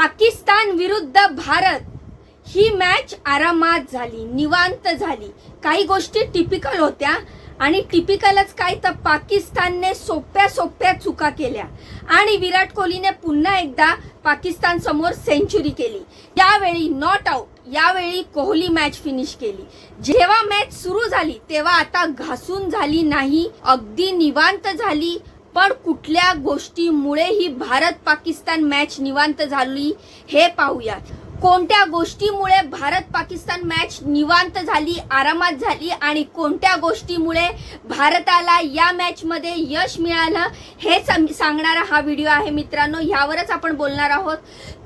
पाकिस्तान विरुद्ध भारत. ही मॅच आरामात झाली निवांत झाली. काही गोष्टी टिपिकल होत्या आणि टिपिकलच काय तर पाकिस्तानने सोप्या सोप्या चुका केल्या. आणि विराट कोहलीने पुन्हा एकदा पाकिस्तान समोर सेंचुरी केली. यावेळी नॉट आउट यावेळी कोहली मॅच फिनिश केली. जेव्हा मॅच सुरू झाली तेव्हा आता घासून झाली नाही अगदी निवांत झाली पण कुठल्या गोष्टीमुळे ही भारत पाकिस्तान मॅच निवांत झाली हे पाहूयात. कोणत्या गोष्टीमुळे भारत पाकिस्तान मॅच निवांत झाली आरामात झाली आणि कोणत्या गोष्टीमुळे भारताला या मॅचमध्ये यश मिळालं हे सम- सांगणारा हा व्हिडिओ आहे मित्रांनो. ह्यावरच आपण बोलणार आहोत.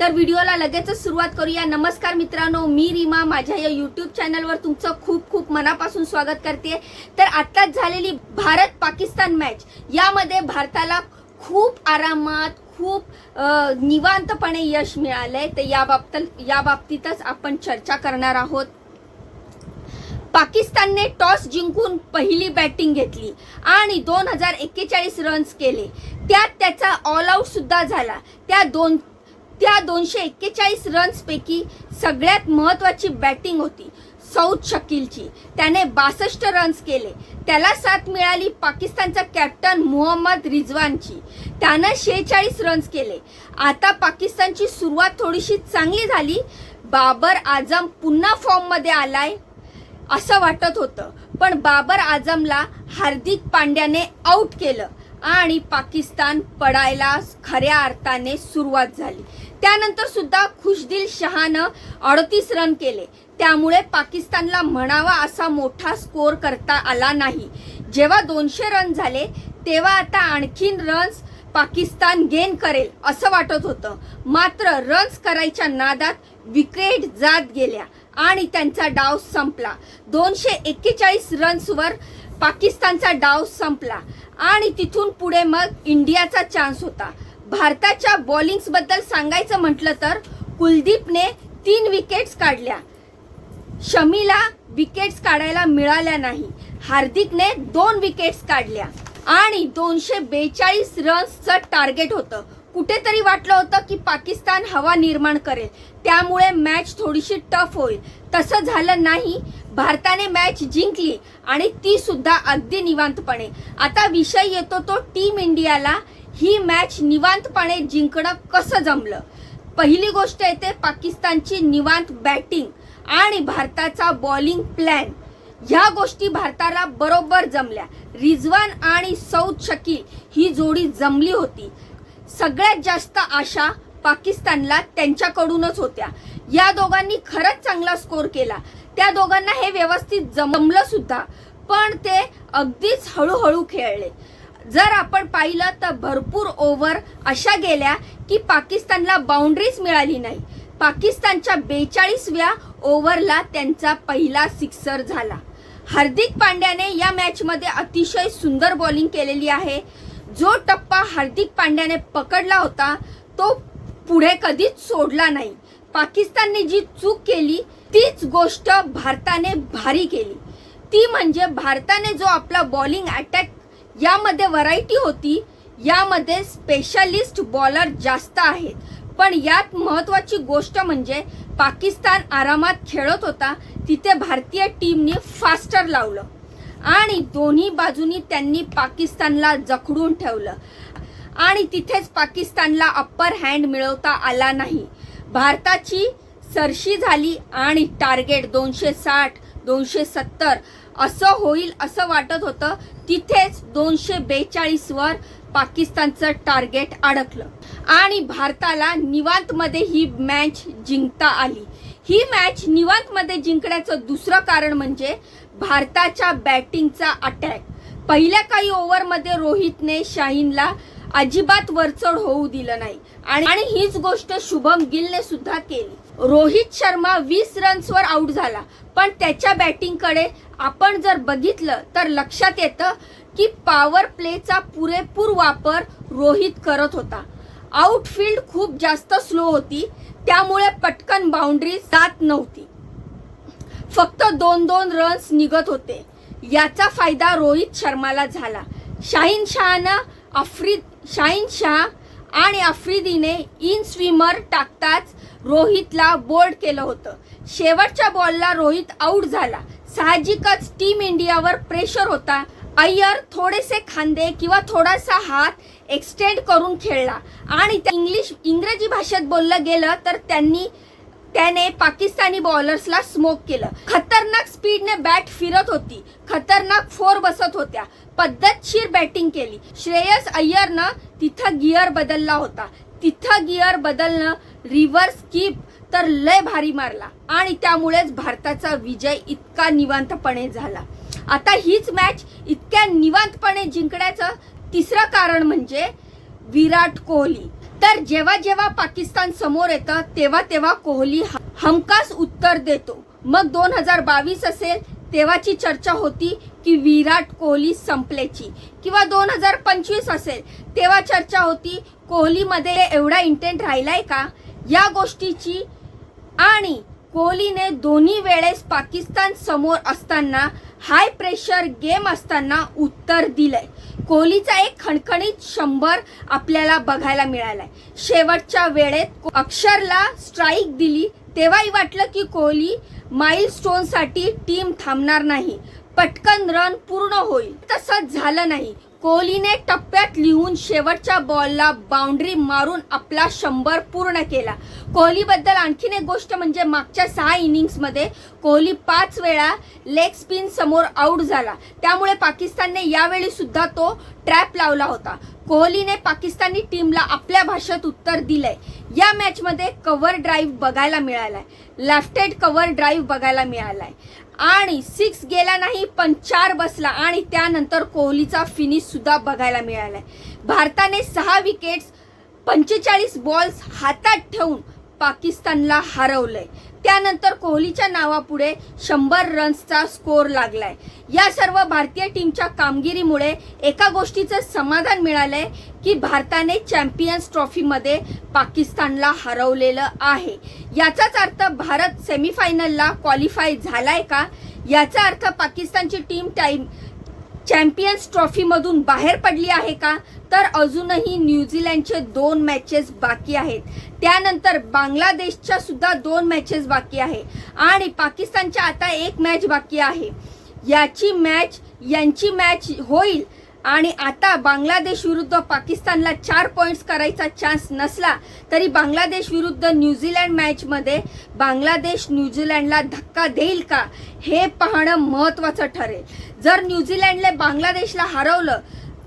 तर व्हिडिओला लगेचच सुरुवात करूया. नमस्कार मित्रांनो मी रीमा. माझ्या या यूट्यूब चॅनलवर तुमचं खूप खूप मनापासून स्वागत करते. तर आत्ताच झालेली भारत पाकिस्तान मॅच यामध्ये भारताला खूप आरामात खूप निवांतपणे यश मिळालंय. तर या बाबत या बाबतीतच आपण चर्चा करणार आहोत. पाकिस्तानने टॉस जिंकून पहिली बॅटिंग घेतली आणि दोन हजार एक्केचाळीस रन्स केले. त्यात त्याचा ऑल आऊट सुद्धा झाला. त्या दोन त्या दोनशे एक्केचाळीस रन्स पैकी सगळ्यात महत्वाची बॅटिंग होती. सौद शकीलची. त्याने बासष्ट रन्स केले. त्याला साथ मिळाली पाकिस्तानचा कॅप्टन मोहम्मद रिजवानची. त्यानं शेहेचाळीस रन्स केले. आता पाकिस्तानची सुरुवात थोडीशी चांगली झाली. बाबर आझम पुन्हा फॉर्ममध्ये आलाय असं वाटत होतं. पण बाबर आझमला हार्दिक पांड्याने आऊट केलं आणि पाकिस्तान पडायला खऱ्या अर्थाने सुरुवात झाली. त्यानंतर सुद्धा खुशदिल शहानं अडतीस रन केले. त्यामुळे पाकिस्तानला म्हणावा असा मोठा स्कोर करता आला नाही. जेव्हा दोनशे रन झाले तेव्हा आता आणखीन रन्स पाकिस्तान गेन करेल असं वाटत होतं. मात्र रन्स करायच्या नादात विकेट जात गेल्या आणि त्यांचा डाव संपला. दोनशे एक्केचाळीस रन्सवर पाकिस्तानचा डाव संपला आणि तिथून पुढे मग इंडियाचा चान्स होता. भारताच्या बॉलिंग्सबद्दल सांगायचं म्हटलं तर कुलदीपने तीन विकेट्स काढल्या. शमीला विकेट्स काढायला मिळाल्या नाही. हार्दिकने दोन विकेट्स काढल्या. आणि दोनशे बेचाळीस रन्सचं टार्गेट होतं. कुठेतरी वाटलं होतं की पाकिस्तान हवा निर्माण करेल. त्यामुळे मॅच थोडीशी टफ होईल. तसं झालं नाही. भारताने मॅच जिंकली आणि ती सुद्धा अगदी निवांतपणे. आता विषय येतो तो टीम इंडियाला. ही मॅच निवांतपणे जिंकणं कसं जमलं? पहिली गोष्ट येते पाकिस्तानची निवांत बॅटिंग आणि भारताचा बॉलिंग प्लॅन ह्या गोष्टी भारताला बरोबर जमल्या. रिझवान आणि सौद शकील ही जोडी जमली होती. सगळ्यात जास्त आशा पाकिस्तानला त्यांच्याकडूनच होत्या. या दोघांनी खरंच चांगला स्कोर केला. त्या दोघांना हे व्यवस्थित जमलं सुद्धा पण ते अगदीच हळूहळू खेळले. जर आपण पाहिलं तर भरपूर ओव्हर अशा गेल्या की पाकिस्तानला बाउंड्रीज मिळाली नाही. पाकिस्तानच्या बेचाळीसव्या ओव्हरला त्यांचा पहिला सिक्सर झाला. हार्दिक पांड्याने या मॅचमध्ये अतिशय सुंदर बॉलिंग केलेली आहे. जो टप्पा हार्दिक पांड्याने पकडला होता तो पुढे कधीच सोडला नाही. पाकिस्तानने जी चूक केली तीच गोष्ट भारताने भारी केली. ती म्हणजे भारताने जो आपला बॉलिंग अटॅक यामध्ये व्हरायटी होती. यामध्ये स्पेशालिस्ट बॉलर जास्त आहेत. पण यात महत्त्वाची गोष्ट म्हणजे पाकिस्तान आरामात खेळत होता. तिथे भारतीय टीमने फास्टर लावलं. आणि दोन्ही बाजूनी त्यांनी पाकिस्तानला जखडून ठेवलं. आणि तिथेच पाकिस्तानला अप्पर हँड मिळवता आला नाही. भारताची सरशी झाली आणि टार्गेट दोनशे साठ दोनशे सत्तर असं होईल असं वाटत होतं. तिथेच दोनशे बेचाळीस वर पाकिस्तानचं टार्गेट अडकलं. आणि भारताला निवांतमध्ये ही मॅच जिंकता आली. ही मॅच निवांतमध्ये जिंकण्याचं दुसरं कारण म्हणजे भारताच्या बॅटिंगचा अटॅक. पहिल्या काही ओव्हरमध्ये रोहितने शाहीनला अजिबात वरचढ होऊ दिलं नाही. आणि हीच गोष्ट शुभम गिलने सुद्धा केली. रोहित शर्मा वीस रन्सवर आउट झाला. पण त्याच्या बॅटिंगकडे आपण जर बघितलं तर लक्षात येतं की पॉवर प्लेचा पुरेपूर वापर रोहित करत होता. आउटफील्ड खूप जास्त स्लो होती. त्यामुळे पटकन बाउंड्री जात नव्हती. फक्त दोन दोन रन्स निघत होते. याचा फायदा रोहित शर्माला झाला. शाहीन शहानं आफ्रिद शाहीन शाह आणि आफ्रिदीने इन स्विमर टाकताच रोहितला बोल्ड केलं होतं. शेवटच्या बॉलला रोहित आऊट झाला. साहजिकच टीम इंडियावर प्रेशर होता. अय्यर थोडेसे खांदे किंवा थोडासा हात एक्सटेंड करून खेळला. आणि त्या इंग्लिश इंग्रजी भाषेत बोललं गेलं तर त्यांनी त्याने पाकिस्तानी बॉलर्सला स्मोक केलं. खतरनाक स्पीडने बॅट फिरत होती. खतरनाक फोर बसत होत्या. पद्धतशीर बॅटिंग केली. श्रेयस अय्यरनं तिथं गिअर बदलला होता. तिथं गिअर बदलणं रिव्हर्स किप तर लय भारी मारला. आणि त्यामुळेच भारताचा विजय इतका निवांतपणे झाला. आता हीच मॅच इतक्या निवांतपणे जिंकण्याचं तिसरं कारण म्हणजे विराट कोहली. तर जेव्हा जेव्हा पाकिस्तान समोर येतं तेव्हा तेव्हा कोहली ह- हमखास उत्तर देतो. मग दोन हजार बावीस असेल तेव्हाची चर्चा होती की विराट कोहली संपल्याची. किंवा दोन हजार पंचवीस असेल तेव्हा चर्चा होती कोहलीमध्ये एवढा इंटेंट राहिलाय का? या गोष्टीची आणि कोहलीने दोन्ही वेळेस पाकिस्तान समोर असताना हाय प्रेशर गेम असताना उत्तर दिलंय. कोहलीचा एक खणखणीत शंभर आपल्याला बघायला मिळालाय. शेवटच्या वेळेत अक्षरला स्ट्राईक दिली. तेव्हाही वाटलं की कोहली माइल स्टोनसाठी टीम थांबणार नाही. पटकन रन पूर्ण होईल. तसंच झालं नाही. कोहलीने टप्प्यात लिहून शेवटच्या बॉलला बाउंड्री मारून आपला शंभर पूर्ण केला. कोहलीबद्दल आणखीन एक गोष्ट म्हणजे मागच्या सहा इनिंग्समध्ये कोहली पाच वेळा लेग स्पिन समोर आऊट झाला. त्यामुळे पाकिस्तानने यावेळी सुद्धा तो ट्रॅप लावला होता. कोहलीने पाकिस्तानी टीमला आपल्या भाषेत उत्तर दिलंय. या मॅचमध्ये कव्हर ड्राईव्ह बघायला मिळालाय. लेफ्टेड कव्हर ड्राईव्ह बघायला मिळालाय. आणि सिक्स गेला नाही पण चार बसला आणि त्यानंतर कोहलीचा फिनिश सुद्धा बघायला मिळालाय. भारताने सहा विकेट्स पंचेचाळीस बॉल्स हातात ठेवून पाकिस्तानला हरवलंय. त्यानंतर कोहलीच्या नावापुढे शंभर रन्सचा स्कोर लागलाय. या सर्व भारतीय टीमच्या कामगिरीमुळे एका गोष्टीचं समाधान मिळालंय की भारताने चॅम्पियन्स ट्रॉफीमध्ये पाकिस्तानला हरवलेलं आहे. याचाच अर्थ भारत सेमीफायनलला क्वालिफाय झालाय का? याचा अर्थ पाकिस्तानची टीम टाईम चॅम्पियन्स ट्रॉफीमधून बाहेर पडली आहे का? तर अजूनही न्यूझीलंडचे दोन मॅचेस बाकी आहेत. त्यानंतर बांगलादेशच्या सुद्धा दोन मॅचेस बाकी आहे. आणि पाकिस्तानच्या आता एक मॅच बाकी आहे. याची मॅच यांची मॅच होईल आणि आता बांगलादेश विरुद्ध पाकिस्तानला चार पॉईंट्स करायचा चान्स नसला तरी बांगलादेश विरुद्ध न्यूझीलँड मॅचमध्ये बांगलादेश न्यूझीलँडला धक्का देईल का हे पाहणं महत्त्वाचं ठरेल. जर न्यूझीलँडने बांगलादेशला हरवलं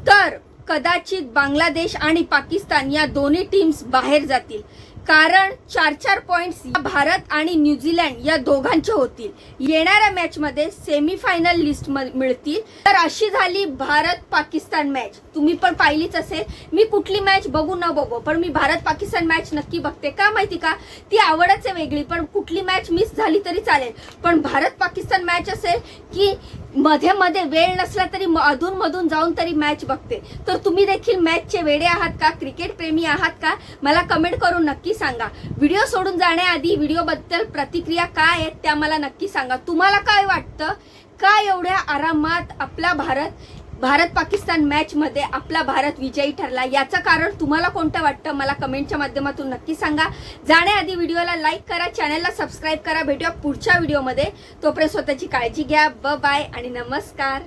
तर कदाचित बांगलादेश आणि पाकिस्तान या दोन्ही टीम्स बाहेर जातील. कारण चार चार पॉइंट्स भारत आणि न्यूझीलंड या दोघांचे होतील. येणाऱ्या मॅच मध्ये सेमीफायनल लिस्ट मिळतील. तर अशी झाली भारत पाकिस्तान मॅच तुम्ही पण पाहिलीच असेल. मी कुठली मॅच बघू न बघू पण मी भारत पाकिस्तान मॅच नक्की बघते. का माहिती का? ती आवडच आहे वेगळी पण कुठली मॅच मिस झाली तरी चालेल. पण भारत पाकिस्तान मॅच असेल की मध्ये मध्ये वेळ नसला तरी अधून मधून जाऊन तरी मॅच बघते. तर तुम्ही देखील मॅचचे वेडे आहात का? क्रिकेट प्रेमी आहात का? मला कमेंट करून नक्की सांगा. व्हिडिओ सोडून जाण्याआधी व्हिडिओबद्दल प्रतिक्रिया काय आहेत त्या मला नक्की सांगा. तुम्हाला काय वाटतं? का एवढ्या आरामात आपला भारत भारत पाकिस्तान मॅच मध्ये आपला भारत विजयी ठरला. याचं कारण तुम्हाला कोणतं वाटतं? मला कमेंटच्या माध्यमातून नक्की सांगा. जाण्याआधी व्हिडिओला लाईक करा चॅनलला सबस्क्राईब करा. भेटूया पुढच्या व्हिडिओमध्ये. तोपर्यंत स्वतःची काळजी घ्या. ब बाय आणि नमस्कार.